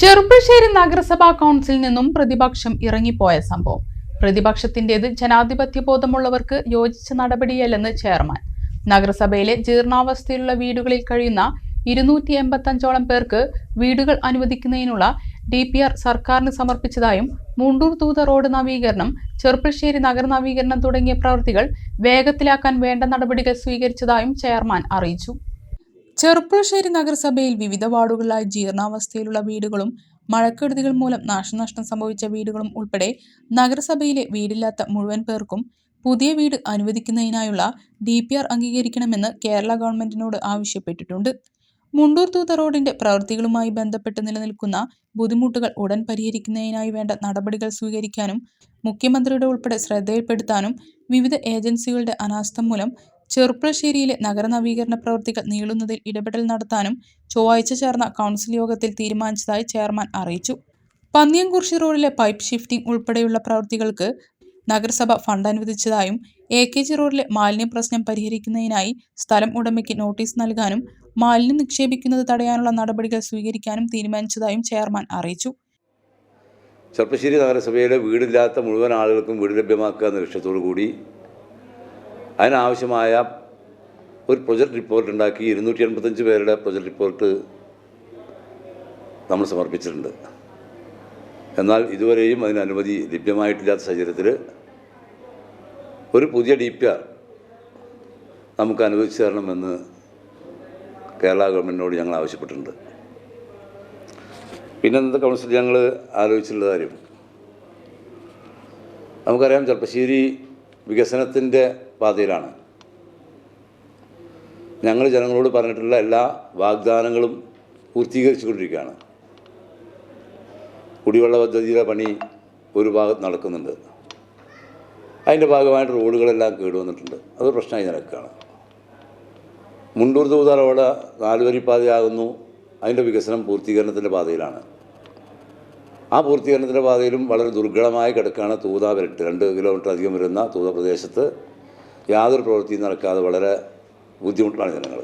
ചെറുപ്പശ്ശേരി നഗരസഭാ കൗൺസിൽ നിന്നും പ്രതിപക്ഷം ഇറങ്ങിപ്പോയ സംഭവം. പ്രതിപക്ഷത്തിന്റേത് ജനാധിപത്യ ബോധമുള്ളവർക്ക് യോജിച്ച നടപടിയല്ലെന്ന് ചെയർമാൻ. നഗരസഭയിലെ ജീർണാവസ്ഥയിലുള്ള വീടുകളിൽ കഴിയുന്ന ഇരുന്നൂറ്റി എൺപത്തഞ്ചോളം പേർക്ക് വീടുകൾ അനുവദിക്കുന്നതിനുള്ള ഡി പി ആർ സർക്കാരിന് സമർപ്പിച്ചതായും മുണ്ടൂർ തൂത റോഡ് നവീകരണം ചെറുപ്പശ്ശേരി നഗര നവീകരണം തുടങ്ങിയ പ്രവൃത്തികൾ വേഗത്തിലാക്കാൻ വേണ്ട നടപടികൾ സ്വീകരിച്ചതായും ചെയർമാൻ അറിയിച്ചു. ചെറുപ്പുളശ്ശേരി നഗരസഭയിൽ വിവിധ വാർഡുകളിലായി ജീർണാവസ്ഥയിലുള്ള വീടുകളും മഴക്കെടുതികൾ മൂലം നാശനഷ്ടം സംഭവിച്ച വീടുകളും ഉൾപ്പെടെ നഗരസഭയിലെ വീടില്ലാത്ത മുഴുവൻ പേർക്കും പുതിയ വീട് അനുവദിക്കുന്നതിനായുള്ള ഡി പി ആർ അംഗീകരിക്കണമെന്ന് കേരള ഗവൺമെന്റിനോട് ആവശ്യപ്പെട്ടിട്ടുണ്ട്. മുണ്ടൂർ തൂത റോഡിന്റെ പ്രവൃത്തികളുമായി ബന്ധപ്പെട്ട് നിലനിൽക്കുന്ന ബുദ്ധിമുട്ടുകൾ ഉടൻ പരിഹരിക്കുന്നതിനായി വേണ്ട നടപടികൾ സ്വീകരിക്കാനും മുഖ്യമന്ത്രിയുടെ ഉൾപ്പെടെ ശ്രദ്ധയിൽപ്പെടുത്താനും വിവിധ ഏജൻസികളുടെ അനാസ്ഥ മൂലം ചെറുപ്പുളശ്ശേരിയിലെ നഗര നവീകരണ പ്രവൃത്തികൾ നീളുന്നതിൽ ഇടപെടൽ നടത്താനും ചൊവ്വാഴ്ച ചേർന്ന കൗൺസിൽ യോഗത്തിൽ തീരുമാനിച്ചതായി ചെയർമാൻ അറിയിച്ചു. പന്നിയംകുർശി റോഡിലെ പൈപ്പ് ഷിഫ്റ്റിംഗ് ഉൾപ്പെടെയുള്ള പ്രവൃത്തികൾക്ക് നഗരസഭ ഫണ്ട് അനുവദിച്ചതായും എ കെ ജി റോഡിലെ മാലിന്യ പ്രശ്നം പരിഹരിക്കുന്നതിനായി സ്ഥലം ഉടമയ്ക്ക് നോട്ടീസ് നൽകാനും മാലിന്യം നിക്ഷേപിക്കുന്നത് തടയാനുള്ള നടപടികൾ സ്വീകരിക്കാനും തീരുമാനിച്ചതായും ചെയർമാൻ അറിയിച്ചു. ചെറുപ്പശ്ശേരി നഗരസഭയിലെ വീടില്ലാത്ത മുഴുവൻ ആളുകൾക്കും വീട് ലഭ്യമാക്കുക എന്ന ലക്ഷ്യത്തോടു കൂടി അതിനാവശ്യമായ ഒരു പ്രൊജക്ട് റിപ്പോർട്ട് ഉണ്ടാക്കി ഇരുന്നൂറ്റി എൺപത്തഞ്ച് പേരുടെ പ്രൊജക്ട് റിപ്പോർട്ട് നമ്മൾ സമർപ്പിച്ചിട്ടുണ്ട്. എന്നാൽ ഇതുവരെയും അതിന് അനുമതി ലഭ്യമായിട്ടില്ലാത്ത സാഹചര്യത്തിൽ ഒരു പുതിയ ഡി പി ആർ നമുക്ക് അനുവദിച്ചു തരണമെന്ന് കേരള ഗവൺമെന്റിനോട് ഞങ്ങൾ ആവശ്യപ്പെട്ടിട്ടുണ്ട്. പിന്നെ ഇന്നത്തെ കൗൺസിൽ ഞങ്ങൾ ആലോചിച്ചിട്ടുള്ള കാര്യം. നമുക്കറിയാം ചെറുപ്പശ്ശേരി വികസനത്തിന്റെ പാതയിലാണ് ഞങ്ങൾ ജനങ്ങളോട് പറഞ്ഞിട്ടുള്ള എല്ലാ വാഗ്ദാനങ്ങളും പൂർത്തീകരിച്ചുകൊണ്ടിരിക്കുകയാണ്. കുടിവെള്ള പദ്ധതിയുടെ പണി ഒരു ഭാഗത്ത് നടക്കുന്നുണ്ട്. അതിന്റെ ഭാഗമായിട്ട് റോഡുകളെല്ലാം കേടുവന്നിട്ടുണ്ട്. അത് പ്രശ്നമായി നടക്കുകയാണ് മുണ്ടൂർ തൂത നാലുവരി നാലുവരിപ്പാതയാകുന്നു. അതിന്റെ വികസനം പൂർത്തീകരണത്തിന്റെ പാതയിലാണ്. ആ പൂർത്തീകരണത്തിന്റെ പാതയിലും വളരെ ദുർഘടമായി കിടക്കുകയാണ് തൂത രണ്ട് കിലോമീറ്റർ അധികം വരുന്ന തൂത പ്രദേശത്ത് യാതൊരു പ്രവൃത്തിയും നടക്കാതെ വളരെ ബുദ്ധിമുട്ടാണ് ജനങ്ങൾ.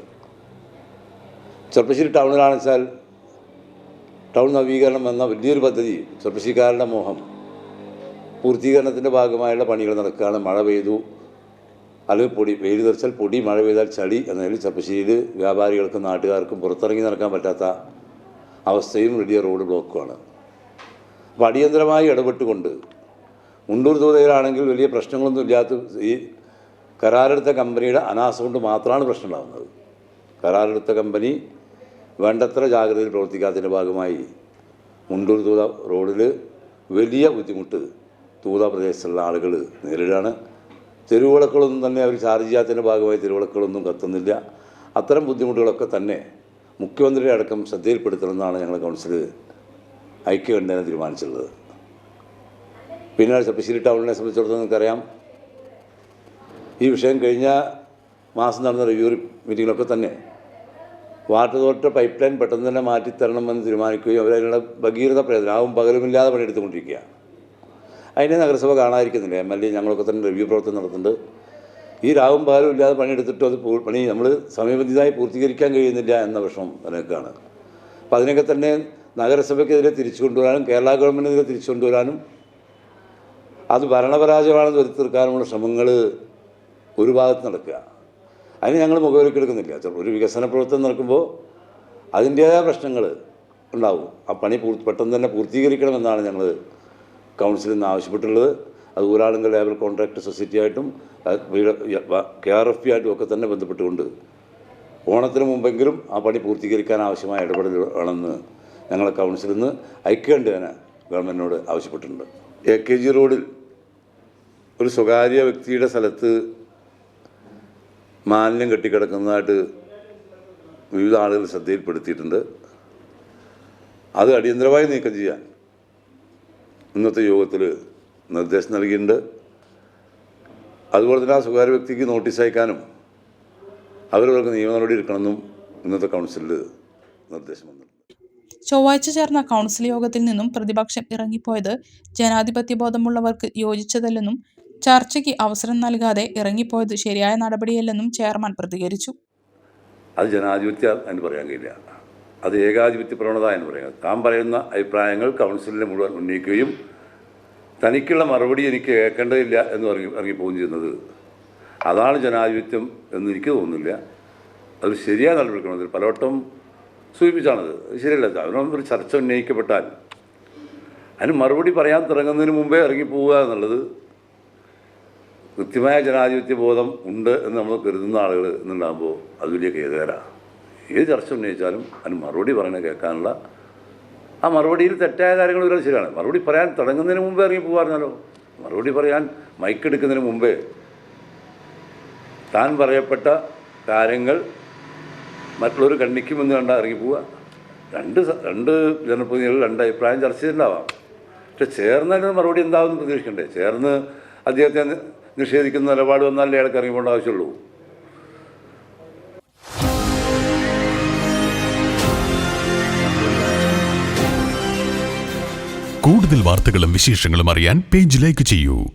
ചെറുപ്പശ്ശേരി ടൗണിലാണെന്ന് വെച്ചാൽ ടൗൺ നവീകരണം എന്ന വലിയൊരു പദ്ധതി ചെറുപ്പശ്ശേരിക്കാരുടെ മോഹം പൂർത്തീകരണത്തിന്റെ ഭാഗമായുള്ള പണികൾ നടക്കുകയാണ് മഴ പെയ്തു അല്ലെങ്കിൽ പൊടി വെയിൽ തെറിച്ചാൽ പൊടി മഴ പെയ്താൽ ചളി എന്നതിൽ ചെറുപ്പശ്ശേരിയിൽ വ്യാപാരികൾക്കും നാട്ടുകാർക്കും പുറത്തിറങ്ങി നടക്കാൻ പറ്റാത്ത അവസ്ഥയും വലിയ റോഡ് ബ്ലോക്കുമാണ്. അപ്പോൾ അടിയന്തരമായി ഇടപെട്ടുകൊണ്ട് മുണ്ടൂർ തോതയിലാണെങ്കിൽ വലിയ പ്രശ്നങ്ങളൊന്നും ഇല്ലാത്ത ഈ കരാറെടുത്ത കമ്പനിയുടെ അനാസ കൊണ്ട് മാത്രമാണ് പ്രശ്നം ഉണ്ടാകുന്നത് കരാറെടുത്ത കമ്പനി വേണ്ടത്ര ജാഗ്രതയിൽ പ്രവർത്തിക്കാത്തതിന്റെ ഭാഗമായി മുണ്ടൂർ തൂത റോഡിൽ വലിയ ബുദ്ധിമുട്ട് തൂത പ്രദേശത്തുള്ള ആളുകൾ നേരിടുകയാണ് തെരുവിളക്കുകളൊന്നും തന്നെ അവർ ചാർജ് ചെയ്യാത്തതിന്റെ ഭാഗമായി തെരുവിളക്കുകളൊന്നും കത്തുന്നില്ല. അത്തരം ബുദ്ധിമുട്ടുകളൊക്കെ തന്നെ മുഖ്യമന്ത്രിയുടെ അടക്കം ശ്രദ്ധയിൽപ്പെടുത്തണമെന്നാണ് ഞങ്ങൾ കൗൺസിൽ ഐക്യകണ്ഠേന തീരുമാനിച്ചിട്ടുള്ളത്. പിന്നെ ചപ്പശ്ശേരി ടൗണിനെ സംബന്ധിച്ചിടത്തോളം നിങ്ങൾക്കറിയാം ഈ വിഷയം കഴിഞ്ഞ മാസം നടന്ന റിവ്യൂ മീറ്റിങ്ങിലൊക്കെ തന്നെ. വാട്ടർ അതോറിറ്റി പൈപ്പ് ലൈൻ പെട്ടെന്ന് തന്നെ മാറ്റിത്തരണമെന്ന് തീരുമാനിക്കുകയും അവരതിനുള്ള ഭഗീരഥ പ്രയത്നം ആവും പകലുമില്ലാതെ പണിയെടുത്തുകൊണ്ടിരിക്കുക. അതിനെ നഗരസഭ കാണാതിരിക്കുന്നില്ല. എം എൽ എ ഞങ്ങളൊക്കെ തന്നെ റിവ്യൂ പ്രവർത്തനം നടത്തുന്നുണ്ട്. ഈ രാവും പകലും ഇല്ലാതെ പണിയെടുത്തിട്ട് അത് പണി നമ്മൾ സമയബന്ധിതമായി പൂർത്തീകരിക്കാൻ കഴിയുന്നില്ല എന്ന വിഷമം അതിനൊക്കെയാണ് അപ്പോൾ അതിനൊക്കെ തന്നെ നഗരസഭയ്ക്കെതിരെ തിരിച്ചു കൊണ്ടുവരാനും കേരള ഗവൺമെന്റിനെതിരെ തിരിച്ചു കൊണ്ടുവരാനും അത് ഭരണപരാജയമാണെന്ന് വരുത്തി തീർക്കാനുമുള്ള ശ്രമങ്ങൾ ഒരു ഭാഗത്ത് നടക്കുക. അതിന് ഞങ്ങൾ മുഖവിലേക്ക് എടുക്കുന്നില്ല. ചിലപ്പോൾ ഒരു വികസന പ്രവർത്തനം നടക്കുമ്പോൾ അതിന്റേതായ പ്രശ്നങ്ങൾ ഉണ്ടാവും. ആ പണി പെട്ടെന്ന് തന്നെ പൂർത്തീകരിക്കണമെന്നാണ് ഞങ്ങൾ കൗൺസിലിൽ നിന്ന് ആവശ്യപ്പെട്ടുള്ളത് അത് ഊരാളുങ്കൽ ലേബർ കോൺട്രാക്ട് സൊസൈറ്റി ആയിട്ടും കെ ആർ എഫ് പി ആയിട്ടും ഒക്കെ തന്നെ ബന്ധപ്പെട്ടുകൊണ്ട് ഓണത്തിന് മുമ്പെങ്കിലും ആ പണി പൂർത്തീകരിക്കാൻ ആവശ്യമായ ഇടപെടൽ വേണമെന്ന് ഞങ്ങളെ കൗൺസിലിൽ നിന്ന് ഐക്യകണ്ഠേന ഗവൺമെന്റിനോട് ആവശ്യപ്പെട്ടിട്ടുണ്ട്. എ കെ ജി റോഡിൽ ഒരു സ്വകാര്യ വ്യക്തിയുടെ സ്ഥലത്ത് മാലിന്യം കെട്ടിക്കിടക്കുന്നതായിട്ട് വിവിധ ആളുകൾ ശ്രദ്ധയിൽപ്പെടുത്തിയിട്ടുണ്ട്. അത് അടിയന്തരമായി നീക്കം ചെയ്യാൻ ഇന്നത്തെ യോഗത്തിൽ നിർദ്ദേശം നൽകിയിട്ടുണ്ട്. അതുപോലെ തന്നെ ആ സ്വകാര്യ വ്യക്തിക്ക് നോട്ടീസ് അയക്കാനും അവരവർക്ക് നിയമ നടപടി എടുക്കണമെന്നും ഇന്നത്തെ കൗൺസിലിൽ നിർദ്ദേശം വന്നിട്ടുണ്ട്. ചൊവ്വാഴ്ച ചേർന്ന കൗൺസിൽ യോഗത്തിൽ നിന്നും പ്രതിപക്ഷം ഇറങ്ങിപ്പോയത് ജനാധിപത്യ ബോധമുള്ളവർക്ക് യോജിച്ചതല്ലെന്നും ചർച്ചയ്ക്ക് അവസരം നൽകാതെ ഇറങ്ങിപ്പോയത് ശരിയായ നടപടിയല്ലെന്നും ചെയർമാൻ പ്രതികരിച്ചു. അത് ജനാധിപത്യ എന്ന് പറയാൻ കഴിയില്ല. അത് ഏകാധിപത്യ പ്രവണത എന്ന് പറയുന്നത് താൻ പറയുന്ന അഭിപ്രായങ്ങൾ കൗൺസിലിനെ മുഴുവൻ ഉന്നയിക്കുകയും തനിക്കുള്ള മറുപടി എനിക്ക് കേൾക്കേണ്ടതില്ല എന്ന് ഇറങ്ങി ഇറങ്ങിപ്പോവുകയും ചെയ്യുന്നത് അതാണ് ജനാധിപത്യം എന്ന് എനിക്ക് തോന്നുന്നില്ല. അത് ശരിയായ നടപടിക്രമത്തിൽ പലവട്ടം സൂചിപ്പിച്ചാണത്. ശരിയല്ല. ഒരു ചർച്ച ഉന്നയിക്കപ്പെട്ടാൽ അതിന് മറുപടി പറയാൻ തുടങ്ങുന്നതിന് മുമ്പേ ഇറങ്ങിപ്പോവുക എന്നുള്ളത് കൃത്യമായ ജനാധിപത്യ ബോധം ഉണ്ട് എന്ന് നമ്മൾ കരുതുന്ന ആളുകൾ എന്നുണ്ടാകുമ്പോൾ അത് വലിയ കേതുകരാണ് ഏത് ചർച്ച ഉന്നയിച്ചാലും അതിന് മറുപടി പറയുന്നത് കേൾക്കാനുള്ള ആ മറുപടിയിൽ തെറ്റായ കാര്യങ്ങൾ വരാൻ ശരിയാണ്. മറുപടി പറയാൻ തുടങ്ങുന്നതിന് മുമ്പേ ഇറങ്ങി പോകാറുണ്ടല്ലോ മറുപടി പറയാൻ മൈക്കെടുക്കുന്നതിന് മുമ്പേ താൻ പറയപ്പെട്ട കാര്യങ്ങൾ മറ്റുള്ളവർ കണ്ണിക്കുമെന്ന് കണ്ടാൽ ഇറങ്ങി പോവുക. രണ്ട് രണ്ട് ജനപ്രതിനിധികൾ രണ്ട് അഭിപ്രായം ചർച്ച ചെയ്തിട്ടുണ്ടാവാം. പക്ഷെ ചേർന്നതിന് മറുപടി എന്താകുമെന്ന് പ്രതീക്ഷിക്കണ്ടേ? ചേർന്ന് അദ്ദേഹത്തെ നിഷേധിക്കുന്ന നിലപാട് വന്നാലേ അയാൾക്ക് ഇറങ്ങിപ്പോണ്ട ആവശ്യമുള്ളൂ. കൂടുതൽ വാർത്തകളും വിശേഷങ്ങളും അറിയാൻ പേജ് ലൈക്ക് ചെയ്യൂ.